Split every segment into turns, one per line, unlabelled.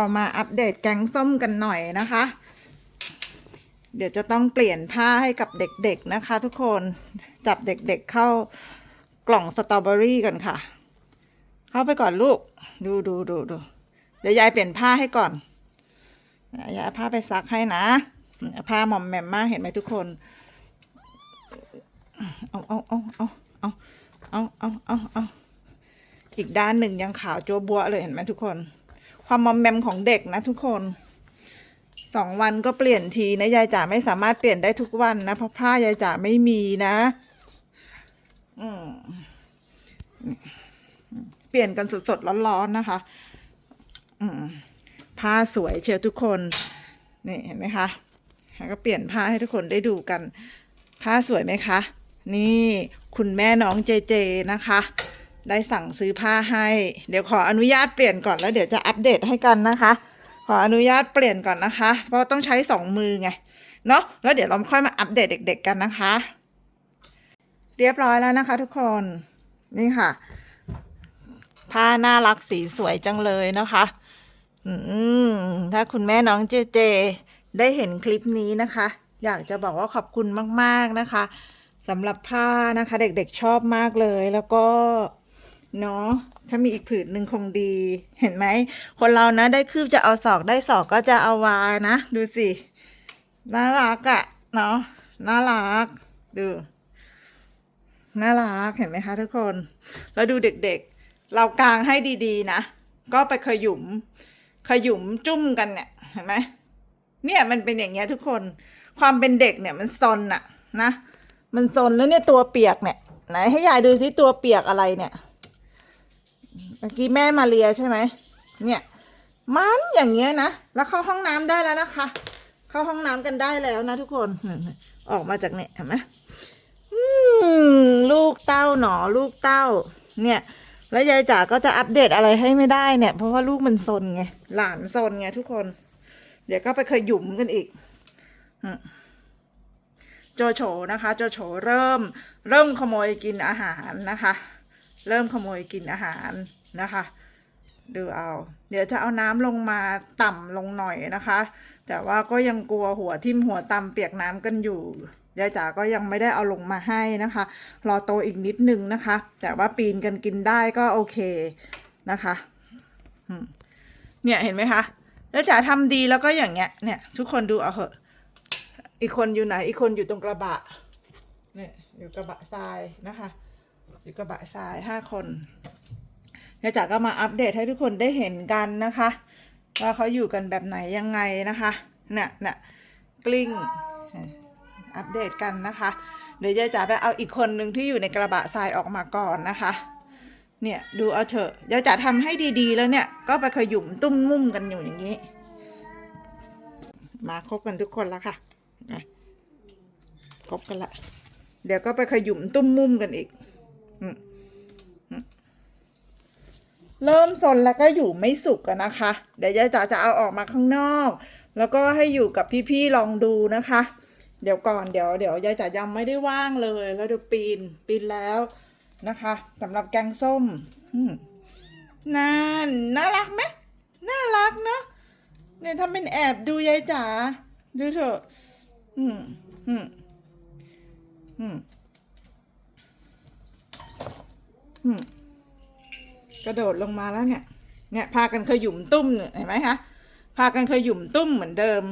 เรามาอัปเดตแกงส้มกันหน่อยนะคะ เดี๋ยวจะต้องเปลี่ยนผ้าให้กับเด็กๆนะคะ ทุกคนจับเด็กๆเข้ากล่องสตรอเบอรี่กันค่ะ เข้าไปก่อนลูก ดูดูดูดูเดี๋ยวยายเปลี่ยนผ้าให้ก่อนยายเอาผ้าไปซักให้นะผ้าหม่อมแหม่มมากเห็นไหมทุกคนเอาเอาเอาเอาเอาเอาเอาเอาเอาอีกด้านหนึ่งยังขาวจัวบัวเลยเห็นไหมทุกคน ความมอมแมมของเด็กนะทุกคนสองวันก็เปลี่ยนทีนะยายจ๋าไม่สามารถเปลี่ยนได้ทุกวันนะเพราะผ้ายายจ๋าไม่มีนะอืมเปลี่ยนกันสดๆร้อนๆนะคะ อืมผ้าสวยเชียวทุกคนนี่เห็นไหมคะก็เปลี่ยนผ้าให้ทุกคนได้ดูกัน ผ้าสวยไหมคะ นี่คุณแม่น้องเจเจนะคะ ได้สั่งซื้อผ้าให้ เดี๋ยวขออนุญาตเปลี่ยนก่อนแล้วเดี๋ยวจะอัปเดตให้กันนะคะ ขออนุญาตเปลี่ยนก่อนนะคะ เพราะต้องใช้สองมือไงเนาะแล้วเดี๋ยวเราค่อยมาอัปเดตเด็ก ๆกันนะคะ เรียบร้อยแล้วนะคะ ทุกคนนี่ค่ะ ผ้าน่ารักสีสวยจังเลยนะคะอืมถ้าคุณแม่น้องเจเจ ได้เห็นคลิปนี้นะคะ อยากจะบอกว่าขอบคุณมาก ๆนะคะสำหรับผ้านะคะ เด็กๆชอบมากเลยแล้วก็ เนาะถ้ามีอีกผืนหนึ่งคงดี เห็นไหม คนเรานะได้คืบจะเอาศอกได้ศอกก็จะเอาวานะ ดูสิ น่ารักอะ่ะ เนาะน่ารัก ดู น่ารัก เห็นไหมคะทุกคน แล้วดูเด็กๆ เรากางให้ดีๆนะ ก็ไปขยุม ขยุมจุ้มกันเนี่ย เห็นไหม เนี่ยมันเป็นอย่างเงี้ยทุกคน ความเป็นเด็กเนี่ยมันซนอะนะ มันซนแล้วเนี่ยตัวเปียกเนี่ย ไหนให้ยายดูสิตัวเปียกอะไรเนี่ย เมื่อกี้แม่มาเรียใช่ไหมเนี่ยมันอย่างเงี้ยนะ แล้วเข้าห้องน้ำได้แล้วนะคะ เข้าห้องน้ำกันได้แล้วนะทุกคน ออกมาจากเนี่ยเห็นไหมลูกเต้าหนอลูกเต้า เนี่ย แล้วยายจ๋าก็จะอัปเดตอะไรให้ไม่ได้เนี่ย เพราะว่าลูกมันซนไง หลานซนไงทุกคน เดี๋ยวก็ไปขยุมกันอีก โจโฉนะคะ โจโฉเริ่ม เริ่มขโมยกินอาหารนะคะ เริ่มขโมยกินอาหารนะคะ ดูเอา เดี๋ยวจะเอาน้ำลงมาต่ำลงหน่อยนะคะ แต่ว่าก็ยังกลัวหัวทิ่มหัวตำเปียกน้ำกันอยู่ยายจ๋าก็ยังไม่ได้เอาลงมาให้นะคะ รอโตอีกนิดนึงนะคะ แต่ว่าปีนกันกินได้ก็โอเคนะคะเนี่ยเห็นไหมคะแล้วจ๋าทำดีแล้วก็อย่างเงี้ย เนี่ย ทุกคนดูเอาเหอะอีกคนอยู่ไหน อีกคนอยู่ตรงกระบะ เนี่ยอยู่กระบะทรายนะคะ อยู่กระบะทรายห้าคนเดี๋ยวจ๋าก็มาอัปเดตให้ทุกคนได้เห็นกันนะคะ ว่าเขาอยู่กันแบบไหนยังไงนะคะเนี่ยเนี่ยกลิ้งอัปเดตกันนะคะ เดี๋ยวยายจ๋าไปเอาอีกคนหนึ่งที่อยู่ในกระบะทรายออกมาก่อนนะคะ เนี่ยดูเอาเถอะยายจ๋าทำให้ดีๆ แล้วเนี่ยก็ไปขยุมตุ้มมุ่มกันอยู่อย่างนี้ มาครบกันทุกคนแล้วค่ะนะครบกันละ เดี๋ยวก็ไปขยุมตุ้มมุ่มกันอีก เริ่มซนแล้วก็อยู่ไม่สุกนะคะ เดี๋ยวยายจ๋าจะเอาออกมาข้างนอก แล้วก็ให้อยู่กับพี่ๆลองดูนะคะ เดี๋ยวก่อนเดี๋ยวเดี๋ยวยายจ๋ายังไม่ได้ว่างเลย แล้วเดี๋ยวปีนปีนแล้วนะคะสำหรับแกงส้มนั่นน่ารักไหมน่ารักเนอะเนี่ยทำเป็นแอบดูยายจ๋าดูเถอะอืมอืมอืมอืม กระโดดลงมาแล้วเนี่ย เนี่ย พากันขยุมตุ้มเนี่ยเห็นไหมคะ พากันขยุมตุ้มเหมือนเดิม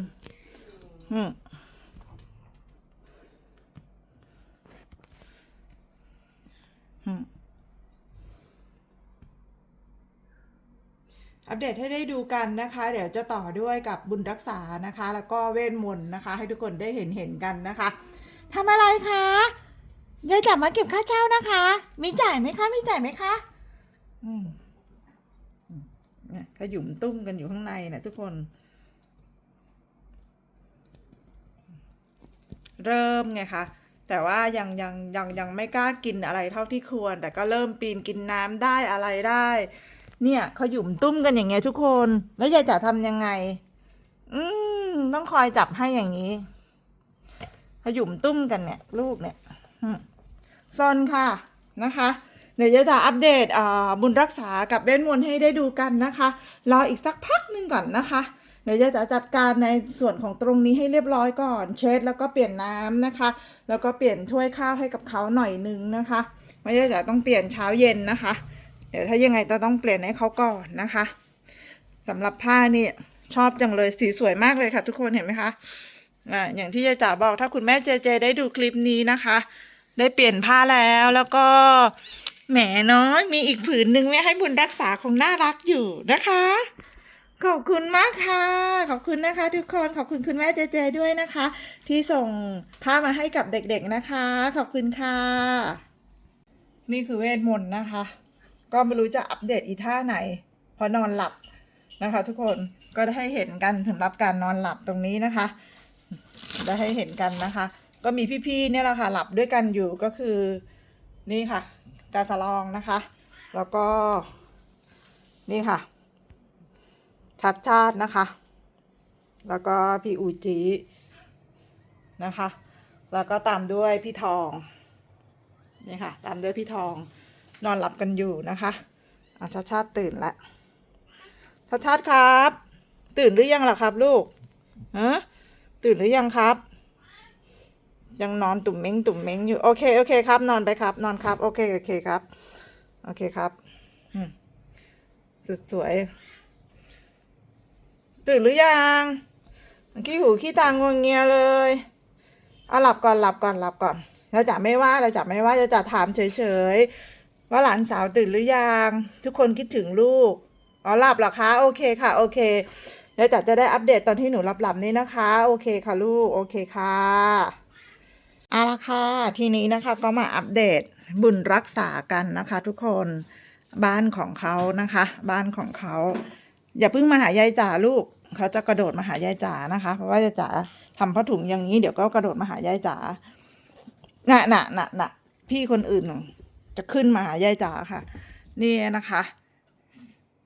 อืมอืมอัปเดตให้ได้ดูกันนะคะ เดี๋ยวจะต่อด้วยกับบุญรักษานะคะ แล้วก็เวทมนต์นะคะ ให้ทุกคนได้เห็นเห็นกันนะคะทำอะไรคะ ยายจับมาเก็บค่าเช่านะคะ มีจ่ายไหมคะ มีจ่ายไหมคะ อืมเนี่ยขยุมตุ้มกันอยู่ข้างในนะทุกคน เริ่มไงคะแต่ว่ายังยังยังยังไม่กล้ากินอะไรเท่าที่ควร แต่ก็เริ่มปีนกินน้ำได้อะไรได้ เนี่ยขยุมตุ้มกันอย่างเงี้ยทุกคน แล้วยายจ๋าทำยังไง อืมต้องคอยจับให้อย่างนี้ขยุมตุ้มกันเนี่ย ลูกเนี่ย อืม ซนค่ะนะคะเดี๋ยวจะอัปเดตบุญรักษากับเวทมนต์ให้ได้ดูกันนะคะรออีกสักพักหนึ่งก่อนนะคะเดี๋ยวจะจัดการในส่วนของตรงนี้ให้เรียบร้อยก่อน เช็ดแล้วก็เปลี่ยนน้ำนะคะ แล้วก็เปลี่ยนถ้วยข้าวให้กับเขาหน่อยนึงนะคะไม่ใช่จะต้องเปลี่ยนเช้าเย็นนะคะ เดี๋ยวถ้ายังไงจะต้องเปลี่ยนให้เขาก่อนนะคะสำหรับผ้านี่ชอบจังเลยสีสวยมากเลยค่ะ ทุกคนเห็นไหมคะอ่าอย่างที่ยายจ๋าบอกถ้าคุณแม่เจเจได้ดูคลิปนี้นะคะ ได้เปลี่ยนผ้าแล้วแล้วก็แหมน้อยมีอีกผืนหนึ่งไว้ให้บุญรักษาคงน่ารักอยู่นะคะ ขอบคุณมากค่ะ ขอบคุณนะคะ ทุกคนขอบคุณคุณแม่เจเจด้วยนะคะ ที่ส่งผ้ามาให้กับเด็กๆนะคะ ขอบคุณค่ะ นี่คือเวทมนต์นะคะ ก็ไม่รู้จะอัปเดตอีท่าไหนพราะนอนหลับนะคะ ทุกคนก็ได้ให้เห็นกันสำหรับการนอนหลับตรงนี้นะคะ ได้ให้เห็นกันนะคะ ก็มีพี่ๆเนี่ยแหละค่ะหลับด้วยกันอยู่ก็คือนี่ค่ะ กาสลองนะคะ แล้วก็นี่ค่ะ ชัดชาตินะคะ แล้วก็พี่อูจีนะคะ แล้วก็ตามด้วยพี่ทองนี่ค่ะ ตามด้วยพี่ทองนอนหลับกันอยู่นะคะอาชาชาติตื่นแล้วชาชาติครับ ตื่นหรือยังล่ะครับ ลูกฮะตื่นหรือยังครับ ยังนอนตุ่มเม้งตุ่มเม้งอยู่โอเคโอเคครับ นอนไปครับ นอนครับ โอเคโอเคครับ โอเคครับสุดสวยตื่นหรือยังขี้หูขี้ตางงวงเงียเลยเอาหลับก่อนหลับก่อนหลับก่อนเราจะไม่ว่าเราจะไม่ว่าจะจะถามเฉยๆว่าหลานสาวตื่นหรือยังทุกคนคิดถึงลูกอ๋อหลับเหรอคะ โอเคค่ะ โอเคแล้วจะจะได้อัปเดตตอนที่หนูหลับๆนี้นะคะ โอเคค่ะลูก โอเคค่ะ เอาละค่ะทีนี้นะคะก็มาอัปเดตบุญรักษากันนะคะ ทุกคนบ้านของเขานะคะ บ้านของเขา อย่าเพิ่งมาหายายจ๋าลูก เขาจะกระโดดมาหายายจ๋านะคะ เพราะว่ายายจ๋าทำผ้าถุงอย่างนี้เดี๋ยวก็กระโดดมาหายายจ๋าน่ะน่ะน่ะน่ะพี่คนอื่นจะขึ้นมาหายายจ๋าค่ะ นี่นะคะ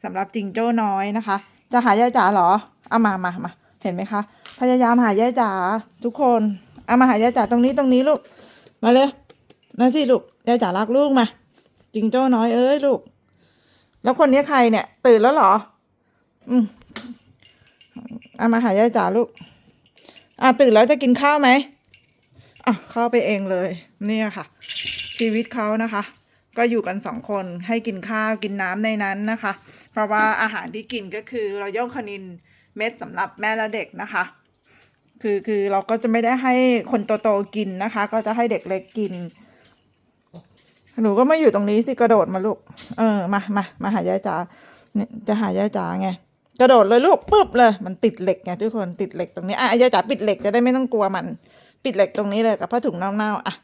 สำหรับจิงโจ้น้อยนะคะ จะหายายจ๋าเหรอเอามามามาเห็นไหมคะ พยายามหายายจ๋าทุกคน เอามาหายายจ๋าตรงนี้ตรงนี้ลูก มาเลยมาสิลูกยายจ๋ารักลูกมาจิงโจ้น้อยเอ้ยลูก แล้วคนนี้ใครเนี่ย ตื่นแล้วเหรอ อืมเอามาหายายจ๋าลูก อะตื่นแล้วจะกินข้าวไหมอะเข้าไปเองเลย เนี่ยค่ะ ชีวิตเขานะคะ ก็อยู่กันสองคนให้กินข้าวกินน้ำในนั้นนะคะ เพราะว่าอาหารที่กินก็คือเราย่อคนินเม็ดสำหรับแม่และเด็กนะคะ คือคือเราก็จะไม่ได้ให้คนโตๆกินนะคะ ก็จะให้เด็กเล็กกิน หนูก็ไม่อยู่ตรงนี้สิกระโดดมาลูก เออมามามาหายายจ๋าเนี่ยจะหายายจ๋าไงกระโดดเลยลูกปุ๊บเลย มันติดเหล็กไงทุกคนติดเหล็กตรงนี้อะยายจ๋าปิดเหล็กจะได้ไม่ต้องกลัวมัน ปิดเหล็กตรงนี้เลยกับผ้าถุงเน่าๆอะ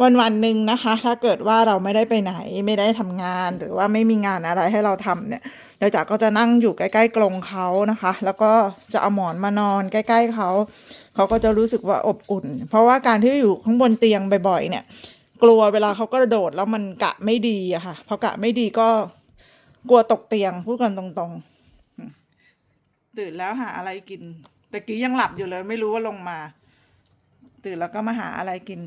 วันวันหนึ่งนะคะ ถ้าเกิดว่าเราไม่ได้ไปไหนไม่ได้ทำงานหรือว่าไม่มีงานอะไรให้เราทำเนี่ย ยายจ๋าก็จะนั่งอยู่ใกล้ๆกรงเขานะคะ แล้วก็จะเอาหมอนมานอนใกล้ๆเขาเขาก็จะรู้สึกว่าอบอุ่น เพราะว่าการที่อยู่ข้างบนเตียงบ่อยๆ เนี่ย กลัวเวลาเขากระโดดแล้วมันกะไม่ดีอะค่ะพอกะไม่ดีก็กลัวตกเตียงพูดกันตรงๆ ตื่นแล้วหาอะไรกินแต่กี้ยังหลับอยู่เลยไม่รู้ว่าลงมา ตื่นแล้วก็มาหาอะไรกิน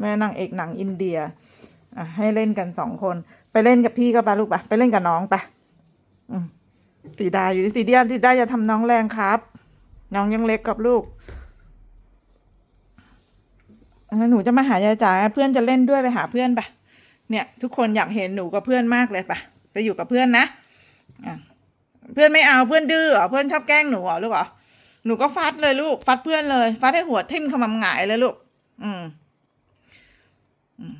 แม่นางเอกหนังอินเดียอะให้เล่นกันสองคน ไปเล่นกับพี่ก็ไปลูกไปไปเล่นกับน้องไปอืมสีดาอยู่ที่สีเดียสีดาอย่าทำน้องแรงครับ น้องยังเล็กกับลูกงั้นหนูจะมาหายายจ๋าเพื่อนจะเล่นด้วยไปหาเพื่อนปะเนี่ย ทุกคนอยากเห็นหนูกับเพื่อนมากเลยปะไปอยู่กับเพื่อนนะเพื่อนไม่เอาเพื่อนดื้อเหรอเพื่อนชอบแกล้งหนูเหรอลูกเหรอหนูก็ฟัดเลยลูก ฟัดเพื่อนเลย ฟัดให้หัวทิ่มขมำหงายเลยลูก อืมอืม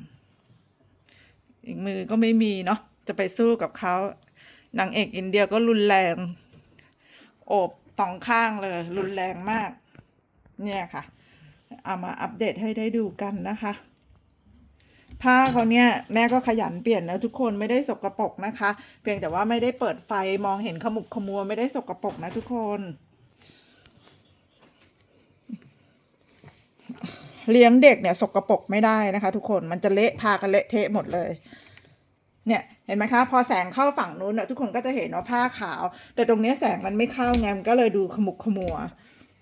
อีกมือก็ไม่มีเนาะจะไปสู้กับเขานางเอกอินเดียก็รุนแรง โอบสองข้างเลย รุนแรงมาก เนี่ยค่ะ เอามาอัปเดตให้ได้ดูกันนะคะ ผ้าเขาเนี่ยแม่ก็ขยันเปลี่ยนแล้วทุกคนไม่ได้สกรปรกนะคะ เพียงแต่ว่าไม่ได้เปิดไฟมองเห็นขมุบขมัวไม่ได้สกรปรกนะทุกคน เลี้ยงเด็กเนี่ยสกรปรกไม่ได้นะคะ ทุกคนมันจะเละพากันเละเทะหมดเลย เนี่ยเห็นไหมคะ พอแสงเข้าฝั่งนู้นน่ะทุกคนก็จะเห็นว่าผ้าขาว แต่ตรงนี้แสงมันไม่เข้าไงมันก็เลยดูขมุกขมัว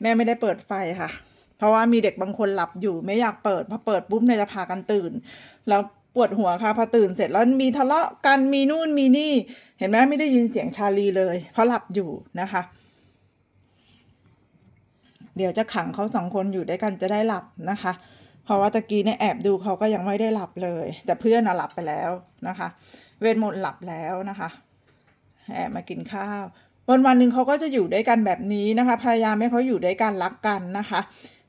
แม่ไม่ได้เปิดไฟค่ะ เพราะว่ามีเด็กบางคนหลับอยู่ไม่อยากเปิดพอเปิดปุ๊บเนี่ยจะพากันตื่น แล้วปวดหัวค่ะพอตื่นเสร็จแล้วมีทะเลาะกันมีนู่นมีนี่ เห็นไหมไม่ได้ยินเสียงชาลีเลย เพราะหลับอยู่นะคะ เดี๋ยวจะขังเขาสองคนอยู่ด้วยกันจะได้หลับนะคะ เพราะว่าตะกี้เนี่ยแอบดูเขาก็ยังไม่ได้หลับเลย แต่เพื่อนอะหลับไปแล้วนะคะ เวทมนต์หลับแล้วนะคะ แอบมากินข้าว วันวันหนึ่งเขาก็จะอยู่ด้วยกันแบบนี้นะคะ พยายามให้เขาอยู่ด้วยกันรักกันนะคะ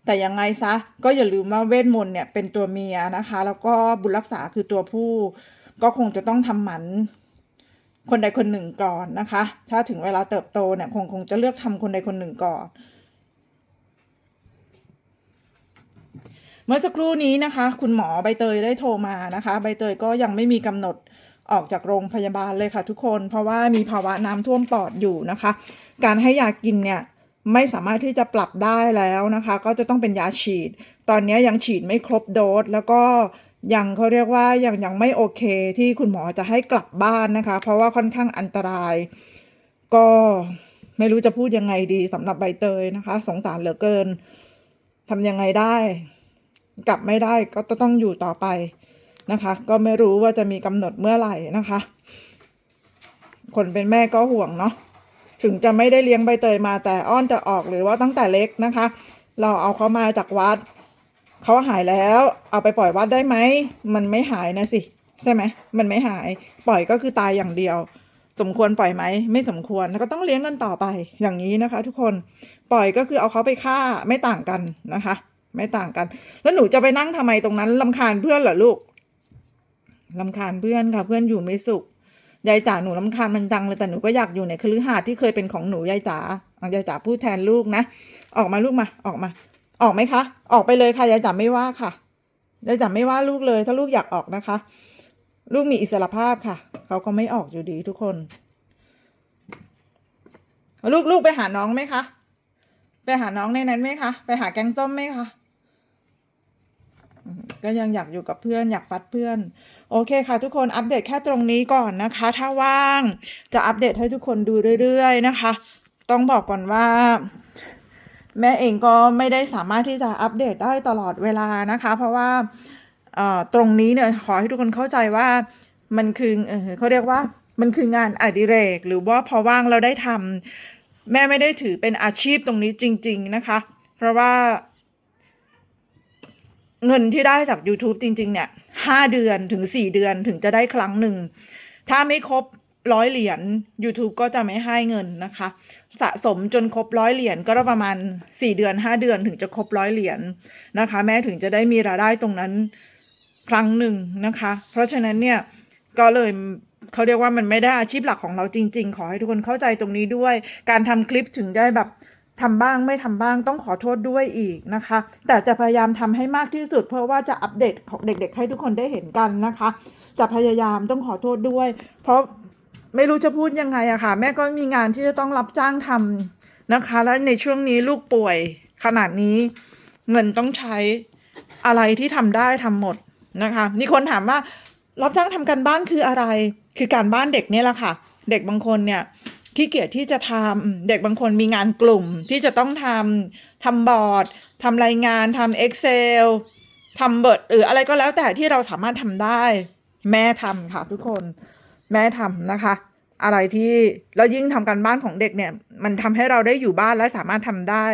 แต่ยังไงซะก็อย่าลืมว่าเวทมนต์เนี่ยเป็นตัวเมียนะคะ แล้วก็บุญรักษาคือตัวผู้ ก็คงจะต้องทำหมันคนใดคนหนึ่งก่อนนะคะ ถ้าถึงเวลาเติบโตเนี่ยคงคงจะเลือกทำคนใดคนหนึ่งก่อน เมื่อสักครู่นี้นะคะ คุณหมอใบเตยได้โทรมานะคะ ใบเตยก็ยังไม่มีกำหนดออกจากโรงพยาบาลเลยค่ะทุกคน เพราะว่ามีภาวะน้ำท่วมปอดอยู่นะคะ การให้ยากินเนี่ยไม่สามารถที่จะปรับได้แล้วนะคะ ก็จะต้องเป็นยาฉีด ตอนนี้ยังฉีดไม่ครบโดสแล้วก็ยังเขาเรียกว่ายังยังไม่โอเคที่คุณหมอจะให้กลับบ้านนะคะ เพราะว่าค่อนข้างอันตราย ก็ไม่รู้จะพูดยังไงดีสำหรับใบเตยนะคะ สงสารเหลือเกินทำยังไงได้ กลับไม่ได้ก็ต้องอยู่ต่อไปนะคะ ก็ไม่รู้ว่าจะมีกำหนดเมื่อไหร่นะคะ คนเป็นแม่ก็ห่วงเนาะถึงจะไม่ได้เลี้ยงใบเตยมาแต่อ้อนจะออกหรือว่าตั้งแต่เล็กนะคะ เราเอาเขามาจากวัดเขาหายแล้ว เอาไปปล่อยวัดได้ไหมมันไม่หายนะสิใช่ไหมมันไม่หายปล่อยก็คือตายอย่างเดียว สมควรปล่อยไหมไม่สมควรแล้วก็ต้องเลี้ยงกันต่อไปอย่างนี้นะคะ ทุกคนปล่อยก็คือเอาเขาไปฆ่าไม่ต่างกันนะคะ ไม่ต่างกัน แล้วหนูจะไปนั่งทำไมตรงนั้นลำคาญเพื่อนเหรอลูกลำคาญเพื่อนค่ะ เพื่อนอยู่ไม่สุขยายจ๋าหนูลำคาญมันจังเลยแต่หนูก็อยากอยู่ในคฤหาสน์ที่เคยเป็นของหนูยายจ๋าอยายจ๋าพูดแทนลูกนะ ออกมาลูกมา ออกมา ออกไหมคะ ออกไปเลยค่ะยายจ๋าไม่ว่าค่ะยายจ๋าไม่ว่าลูกเลย ถ้าลูกอยากออกนะคะ ลูกมีอิสระภาพค่ะ เขาก็ไม่ออกอยู่ดีทุกคน ลูกลูกไปหาน้องไหมคะ ไปหาน้องในนั้นไหมคะ ไปหาแกงส้มไหมคะ ก็ยังอยากอยู่กับเพื่อนอยากฟัดเพื่อน โอเคค่ะ ทุกคนอัปเดตแค่ตรงนี้ก่อนนะคะ ถ้าว่างจะอัปเดตให้ทุกคนดูเรื่อยๆนะคะ ต้องบอกก่อนว่า แม่เองก็ไม่ได้สามารถที่จะอัปเดตได้ตลอดเวลานะคะ เพราะว่าตรงนี้เนี่ยขอให้ทุกคนเข้าใจว่ามันคือเออเขาเรียกว่ามันคืองานอดิเรก หรือว่าพอว่างเราได้ทำแม่ไม่ได้ถือเป็นอาชีพตรงนี้จริง ๆนะคะ เพราะว่า เงินที่ได้จาก YouTube จริง ๆ เนี่ยห้าเดือนถึงสี่เดือนถึงจะได้ครั้งหนึ่ง ถ้าไม่ครบร้อยเหรียญ YouTube ก็จะไม่ให้เงินนะคะ สะสมจนครบร้อยเหรียญก็ประมาณสี่เดือนห้าเดือนถึงจะครบร้อยเหรียญนะคะ แม่ถึงจะได้มีรายได้ตรงนั้นครั้งหนึ่งนะคะ เพราะฉะนั้นเนี่ยก็เลยเขาเรียกว่ามันไม่ได้อาชีพหลักของเราจริง ๆ ขอให้ทุกคนเข้าใจตรงนี้ด้วย การทำคลิปถึงได้แบบ ทำบ้างไม่ทำบ้างต้องขอโทษด้วยอีกนะคะ แต่จะพยายามทำให้มากที่สุด เพื่อว่าจะอัปเดตของเด็กๆ ให้ทุกคนได้เห็นกันนะคะ จะพยายามต้องขอโทษด้วย เพราะไม่รู้จะพูดยังไงอะค่ะ แม่ก็มีงานที่จะต้องรับจ้างทำนะคะ และในช่วงนี้ลูกป่วยขนาดนี้เงินต้องใช้อะไรที่ทำได้ทำหมดนะคะมีคนถามว่ารับจ้างทำการบ้านคืออะไร คือการบ้านเด็กเนี่ยแหละค่ะ เด็กบางคนเนี่ย ขี้เกียจที่จะทำเด็กบางคนมีงานกลุ่มที่จะต้องทำทำบอร์ดทำรายงานทำ Excel ทำเบิร์ดหรืออะไรก็แล้วแต่ที่เราสามารถทำได้ แม่ทำค่ะทุกคนแม่ทำนะคะ อะไรที่แล้วยิ่งทำการบ้านของเด็กเนี่ย มันทำให้เราได้อยู่บ้านและสามารถทำได้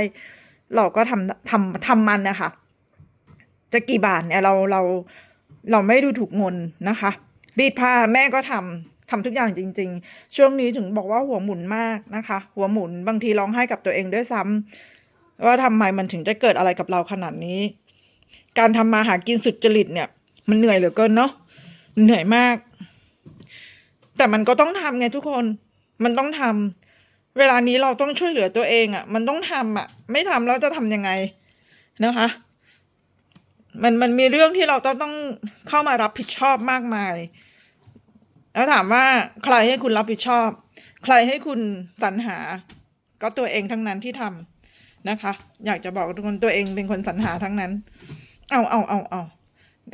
เราก็ทำทำทำมันนะคะจะกี่บาทเนี่ยเราเราเราไม่ดูถูกเงินนะคะ รีดผ้าแม่ก็ทำ ทำทุกอย่างจริง ๆ ช่วงนี้ถึงบอกว่าหัวหมุนมากนะคะ หัวหมุนบางทีร้องไห้กับตัวเองด้วยซ้ำว่าทำไมมันถึงจะเกิดอะไรกับเราขนาดนี้ การทำมาหากินสุดจริตเนี่ย มันเหนื่อยเหลือเกินเนาะมันเหนื่อยมาก แต่มันก็ต้องทำไงทุกคนมันต้องทำเวลานี้เราต้องช่วยเหลือตัวเองอะ่ะ มันต้องทำอะ ไม่ทำแล้วจะทำยังไงนะคะมันมันมีเรื่องที่เราต้องต้องเข้ามารับผิดชอบมากมาย แล้วถามว่าใครให้คุณรับผิดชอบ ใครให้คุณสรรหา ก็ตัวเองทั้งนั้นที่ทำนะคะ อยากจะบอกทุกคนตัวเองเป็นคนสรรหาทั้งนั้น เอาเอาเอาเอา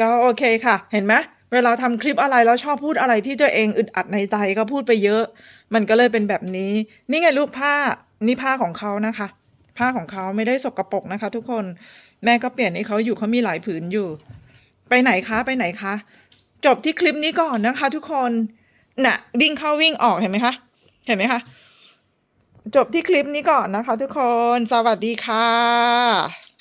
ก็โอเคค่ะ เห็นไหมเวลาทำคลิปอะไรแล้วชอบพูดอะไรที่ตัวเองอึดอัดในใจก็พูดไปเยอะ มันก็เลยเป็นแบบนี้ นี่ไงลูกผ้านี่ผ้าของเขานะคะ ผ้าของเขาไม่ได้สกรปรกนะคะ ทุกคนแม่ก็เปลี่ยนให้เขาอยู่เขามีหลายผืนอยู่ ไปไหนคะไปไหนคะ จบที่คลิปนี้ก่อนนะคะ ทุกคนน่ะวิ่งเข้าวิ่งออกเห็นไหมคะเห็นไหมคะจบที่คลิปนี้ก่อนนะคะ ทุกคนสวัสดีค่ะ